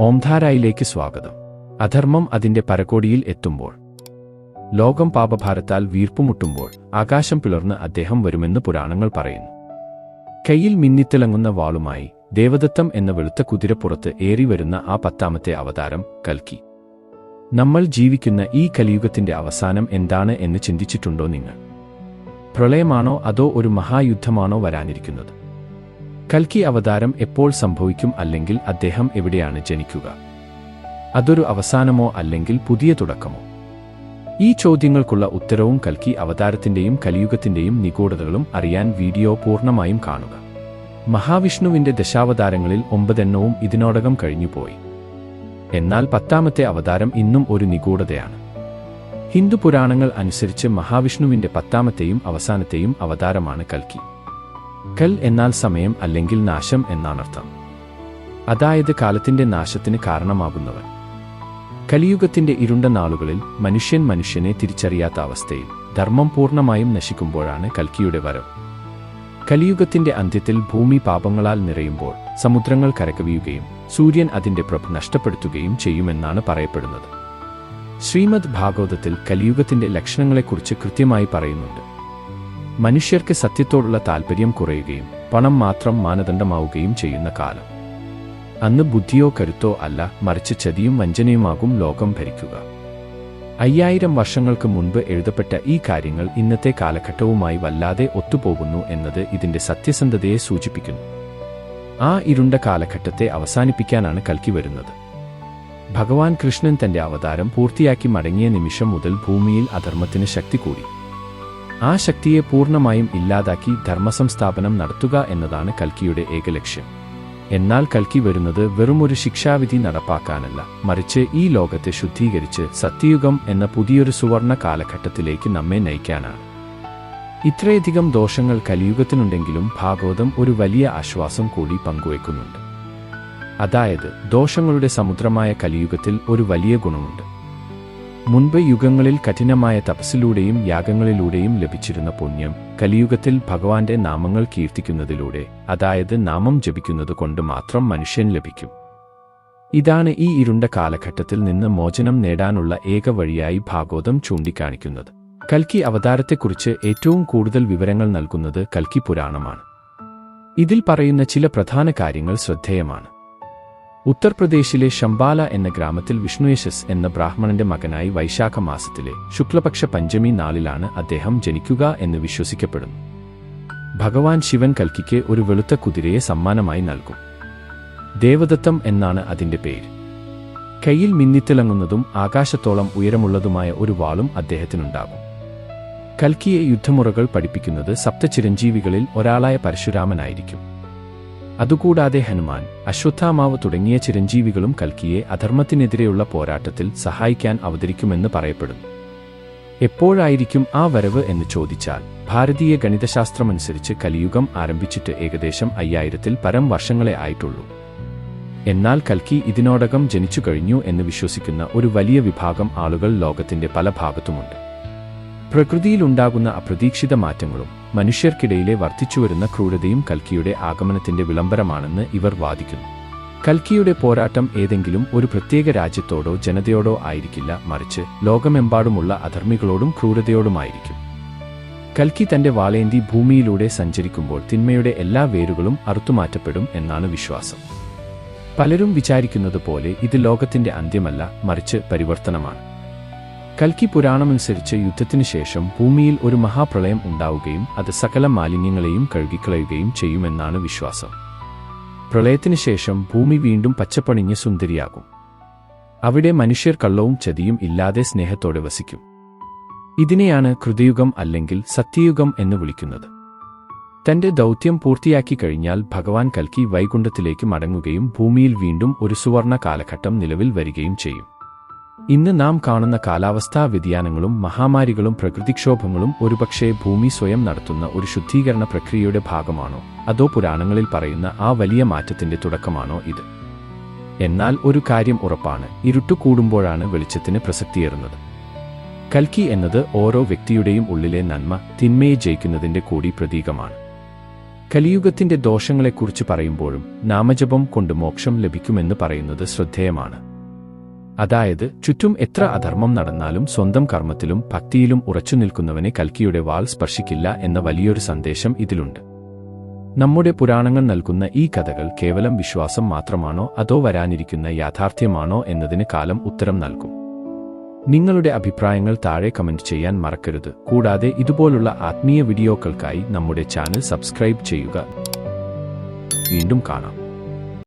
ഓംധാരായിലേക്ക് സ്വാഗതം. അധർമ്മം അതിന്റെ പരകോടിയിൽ എത്തുമ്പോൾ. ലോകം പാപഭാരത്താൽ വീർപ്പുമുട്ടുമ്പോൾ ആകാശം പിളർന്ന് അദ്ദേഹം വരുമെന്ന് പുരാണങ്ങൾ പറയുന്നു. കയ്യിൽ മിന്നിത്തിളങ്ങുന്ന വാളുമായി ദേവദത്തം എന്ന വെളുത്ത കുതിരപ്പുറത്ത് ഏറി വരുന്ന ആ പത്താമത്തെ അവതാരം കൽക്കി. നമ്മൾ ജീവിക്കുന്ന ഈ കലിയുഗത്തിന്റെ അവസാനം എന്താണ് എന്ന് ചിന്തിച്ചിട്ടുണ്ടോ നിങ്ങൾ? പ്രളയമാണോ അതോ ഒരു മഹായുദ്ധമാണോ വരാനിരിക്കുന്നത്? കൽക്കി അവതാരം എപ്പോൾ സംഭവിക്കും അല്ലെങ്കിൽ അദ്ദേഹം എവിടെയാണ് ജനിക്കുക? അതൊരു അവസാനമോ അല്ലെങ്കിൽ പുതിയ തുടക്കമോ? ഈ ചോദ്യങ്ങൾക്കുള്ള ഉത്തരവും കൽക്കി അവതാരത്തിന്റെയും കലിയുഗത്തിന്റെയും നിഗൂഢതകളും അറിയാൻ വീഡിയോ പൂർണമായും കാണുക. മഹാവിഷ്ണുവിന്റെ ദശാവതാരങ്ങളിൽ ഒമ്പതെണ്ണവും ഇതിനോടകം കഴിഞ്ഞുപോയി. എന്നാൽ പത്താമത്തെ അവതാരം ഇന്നും ഒരു നിഗൂഢതയാണ്. ഹിന്ദു പുരാണങ്ങൾ അനുസരിച്ച് മഹാവിഷ്ണുവിന്റെ പത്താമത്തെയും അവസാനത്തെയും അവതാരമാണ് കൽക്കി. കൽ എന്നാൽ സമയം അല്ലെങ്കിൽ നാശം എന്നാണർത്ഥം അതായത് കാലത്തിന്റെ നാശത്തിന് കാരണമാകുന്നവൻ. കലിയുഗത്തിന്റെ ഇരുണ്ട നാളുകളിൽ മനുഷ്യൻ മനുഷ്യനെ തിരിച്ചറിയാത്ത അവസ്ഥയിൽ ധർമ്മം പൂർണമായും നശിക്കുമ്പോഴാണ് കൽക്കിയുടെ വരവ് കലിയുഗത്തിന്റെ അന്ത്യത്തിൽ ഭൂമി പാപങ്ങളാൽ നിറയുമ്പോൾ സമുദ്രങ്ങൾ കരകവിയുകയും സൂര്യൻ അതിന്റെ പ്രഭ നഷ്ടപ്പെടുത്തുകയും ചെയ്യുമെന്നാണ് പറയപ്പെടുന്നത്. ശ്രീമദ് ഭാഗവതത്തിൽ കലിയുഗത്തിന്റെ ലക്ഷണങ്ങളെക്കുറിച്ച് കൃത്യമായി പറയുന്നുണ്ട്. മനുഷ്യർക്ക് സത്യത്തോടുള്ള താൽപ്പര്യം കുറയുകയും പണം മാത്രം മാനദണ്ഡമാവുകയും ചെയ്യുന്ന കാലം. അന്ന് ബുദ്ധിയോ കരുത്തോ അല്ല മറിച്ച് ചതിയും വഞ്ചനയുമാകും ലോകം ഭരിക്കുക. അയ്യായിരം വർഷങ്ങൾക്ക് മുൻപ് എഴുതപ്പെട്ട ഈ കാര്യങ്ങൾ ഇന്നത്തെ കാലഘട്ടവുമായി വല്ലാതെ ഒത്തുപോകുന്നു എന്നത് ഇതിന്റെ സത്യസന്ധതയെ സൂചിപ്പിക്കുന്നു. ആ ഇരുണ്ട കാലഘട്ടത്തെ അവസാനിപ്പിക്കാനാണ് കൽക്കി വരുന്നത്. ഭഗവാൻ കൃഷ്ണൻ തന്റെ അവതാരം പൂർത്തിയാക്കി മടങ്ങിയ നിമിഷം മുതൽ ഭൂമിയിൽ അധർമ്മത്തിന് ശക്തി കൂടി. ആ ശക്തിയെ പൂർണമായും ഇല്ലാതാക്കി ധർമ്മസംസ്ഥാപനം നടത്തുക എന്നതാണ് കൽക്കിയുടെ ഏക ലക്ഷ്യം. എന്നാൽ കൽക്കി വരുന്നത് വെറുമൊരു ശിക്ഷാവിധി നടപ്പാക്കാനല്ല മറിച്ച് ഈ ലോകത്തെ ശുദ്ധീകരിച്ച് സത്യയുഗം എന്ന പുതിയൊരു സുവർണ കാലഘട്ടത്തിലേക്ക് നമ്മെ നയിക്കാനാണ്. ഇത്രയധികം ദോഷങ്ങൾ കലിയുഗത്തിനുണ്ടെങ്കിലും ഭാഗവതം ഒരു വലിയ ആശ്വാസം കൂടി പങ്കുവയ്ക്കുന്നുണ്ട്. അതായത് ദോഷങ്ങളുടെ സമുദ്രമായ കലിയുഗത്തിൽ ഒരു വലിയ ഗുണമുണ്ട്. മുൻപ് യുഗങ്ങളിൽ കഠിനമായ തപസ്സിലൂടെയും യാഗങ്ങളിലൂടെയും ലഭിച്ചിരുന്ന പുണ്യം കലിയുഗത്തിൽ ഭഗവാന്റെ നാമങ്ങൾ കീർത്തിക്കുന്നതിലൂടെ അതായത് നാമം ജപിക്കുന്നത് കൊണ്ട് മാത്രം മനുഷ്യൻ ലഭിക്കും. ഇതാണ് ഈ ഇരുണ്ട കാലഘട്ടത്തിൽ നിന്ന് മോചനം നേടാനുള്ള ഏക വഴിയായി ഭാഗവതം ചൂണ്ടിക്കാണിക്കുന്നത്. കൽക്കി അവതാരത്തെക്കുറിച്ച് ഏറ്റവും കൂടുതൽ വിവരങ്ങൾ നൽകുന്നത് കൽക്കി പുരാണമാണ്. ഇതിൽ പറയുന്ന ചില പ്രധാന കാര്യങ്ങൾ ശ്രദ്ധേയമാണ്. ഉത്തർപ്രദേശിലെ ശംബാല എന്ന ഗ്രാമത്തിൽ വിഷ്ണുയശസ് എന്ന ബ്രാഹ്മണന്റെ മകനായി വൈശാഖ മാസത്തിലെ ശുക്ലപക്ഷ പഞ്ചമി നാളിലാണ് അദ്ദേഹം ജനിക്കുക എന്ന് വിശ്വസിക്കപ്പെടുന്നു. ഭഗവാൻ ശിവൻ കൽക്കിക്ക് ഒരു വെളുത്ത കുതിരയെ സമ്മാനമായി നൽകും. ദേവദത്തം എന്നാണ് അതിന്റെ പേര്. കയ്യിൽ മിന്നിത്തിളങ്ങുന്നതും ആകാശത്തോളം ഉയരമുള്ളതുമായ ഒരു വാളും അദ്ദേഹത്തിനുണ്ടാകും. കൽക്കിയെ യുദ്ധമുറകൾ പഠിപ്പിക്കുന്നത് സപ്തചിരഞ്ജീവികളിൽ ഒരാളായ പരശുരാമനായിരിക്കും. അതുകൂടാതെ ഹനുമാൻ അശ്വത്ഥാമാവ് തുടങ്ങിയ ചിരഞ്ജീവികളും കൽക്കിയെ അധർമ്മത്തിനെതിരെയുള്ള പോരാട്ടത്തിൽ സഹായിക്കാൻ അവതരിക്കുമെന്ന് പറയപ്പെടുന്നു. എപ്പോഴായിരിക്കും ആ വരവ് എന്ന് ചോദിച്ചാൽ ഭാരതീയ ഗണിതശാസ്ത്രമനുസരിച്ച് കലിയുഗം ആരംഭിച്ചിട്ട് ഏകദേശം അയ്യായിരത്തിൽ പരം വർഷങ്ങളെ ആയിട്ടുള്ളൂ. എന്നാൽ കൽക്കി ഇതിനോടകം ജനിച്ചു കഴിഞ്ഞു എന്ന് വിശ്വസിക്കുന്ന ഒരു വലിയ വിഭാഗം ആളുകൾ ലോകത്തിന്റെ പല ഭാഗത്തുമുണ്ട്. പ്രകൃതിയിലുണ്ടാകുന്ന അപ്രതീക്ഷിത മാറ്റങ്ങളും മനുഷ്യർക്കിടയിലെ വർദ്ധിച്ചുവരുന്ന ക്രൂരതയും കൽക്കിയുടെ ആഗമനത്തിന്റെ വിളംബരമാണെന്ന് ഇവർ വാദിക്കുന്നു. കൽക്കിയുടെ പോരാട്ടം ഏതെങ്കിലും ഒരു പ്രത്യേക രാജ്യത്തോടോ ജനതയോടോ ആയിരിക്കില്ല മറിച്ച് ലോകമെമ്പാടുമുള്ള അധർമ്മികളോടും ക്രൂരതയോടുമായിരിക്കും. കൽക്കി തന്റെ വാളേന്തി ഭൂമിയിലൂടെ സഞ്ചരിക്കുമ്പോൾ തിന്മയുടെ എല്ലാ വേരുകളും അറുത്തുമാറ്റപ്പെടും എന്നാണ് വിശ്വാസം. പലരും വിചാരിക്കുന്നത് പോലെ ഇത് ലോകത്തിന്റെ അന്ത്യമല്ല മറിച്ച് പരിവർത്തനമാണ്. കൽക്കി പുരാണമനുസരിച്ച് യുദ്ധത്തിനു ശേഷം ഭൂമിയിൽ ഒരു മഹാപ്രളയം ഉണ്ടാവുകയും അത് സകല മാലിന്യങ്ങളെയും കഴുകിക്കളയുകയും ചെയ്യുമെന്നാണ് വിശ്വാസം. പ്രളയത്തിനു ശേഷം ഭൂമി വീണ്ടും പച്ചപ്പണിഞ്ഞ് സുന്ദരിയാകും. അവിടെ മനുഷ്യർ കള്ളവും ചതിയും ഇല്ലാതെ സ്നേഹത്തോടെ വസിക്കും. ഇതിനെയാണ് കൃതയുഗം അല്ലെങ്കിൽ സത്യയുഗം എന്ന് വിളിക്കുന്നത്. തന്റെ ദൗത്യം പൂർത്തിയാക്കി കഴിഞ്ഞാൽ ഭഗവാൻ കൽക്കി വൈകുണ്ഠത്തിലേക്ക് മടങ്ങുകയും ഭൂമിയിൽ വീണ്ടും ഒരു സുവർണ കാലഘട്ടം നിലവിൽ വരികയും ചെയ്യും. ഇന്ന് നാം കാണുന്ന കാലാവസ്ഥാ വ്യതിയാനങ്ങളും മഹാമാരികളും പ്രകൃതിക്ഷോഭങ്ങളും ഒരുപക്ഷേ ഭൂമി സ്വയം നടത്തുന്ന ഒരു ശുദ്ധീകരണ പ്രക്രിയയുടെ ഭാഗമാണോ? അതോ പുരാണങ്ങളിൽ പറയുന്ന ആ വലിയ മാറ്റത്തിന്റെ തുടക്കമാണോ ഇത്? എന്നാൽ ഒരു കാര്യം ഉറപ്പാണ് ഇരുട്ടു കൂടുമ്പോഴാണ് വെളിച്ചത്തിന് പ്രസക്തിയേറുന്നത്. കൽക്കി എന്നത് ഓരോ വ്യക്തിയുടെയും ഉള്ളിലെ നന്മ തിന്മയെ ജയിക്കുന്നതിന്റെ കൂടി പ്രതീകമാണ്. കലിയുഗത്തിന്റെ ദോഷങ്ങളെക്കുറിച്ച് പറയുമ്പോഴും നാമജപം കൊണ്ട് മോക്ഷം ലഭിക്കുമെന്ന് പറയുന്നത് ശ്രദ്ധേയമാണ്. അതായത് ചുറ്റും എത്ര അധർമ്മം നടന്നാലും സ്വന്തം കർമ്മത്തിലും ഭക്തിയിലും ഉറച്ചു നിൽക്കുന്നവനെ കൽക്കിയുടെ വാൾ സ്പർശിക്കില്ല എന്ന വലിയൊരു സന്ദേശം ഇതിലുണ്ട്. നമ്മുടെ പുരാണങ്ങൾ നൽകുന്ന ഈ കഥകൾ കേവലം വിശ്വാസം മാത്രമാണോ അതോ വരാനിരിക്കുന്ന യാഥാർത്ഥ്യമാണോ എന്നതിന് കാലം ഉത്തരം നൽകും. നിങ്ങളുടെ അഭിപ്രായങ്ങൾ താഴെ കമന്റ് ചെയ്യാൻ മറക്കരുത്. കൂടാതെ ഇതുപോലുള്ള ആത്മീയ വീഡിയോകൾക്കായി നമ്മുടെ ചാനൽ സബ്സ്ക്രൈബ് ചെയ്യുക. വീണ്ടും കാണാം.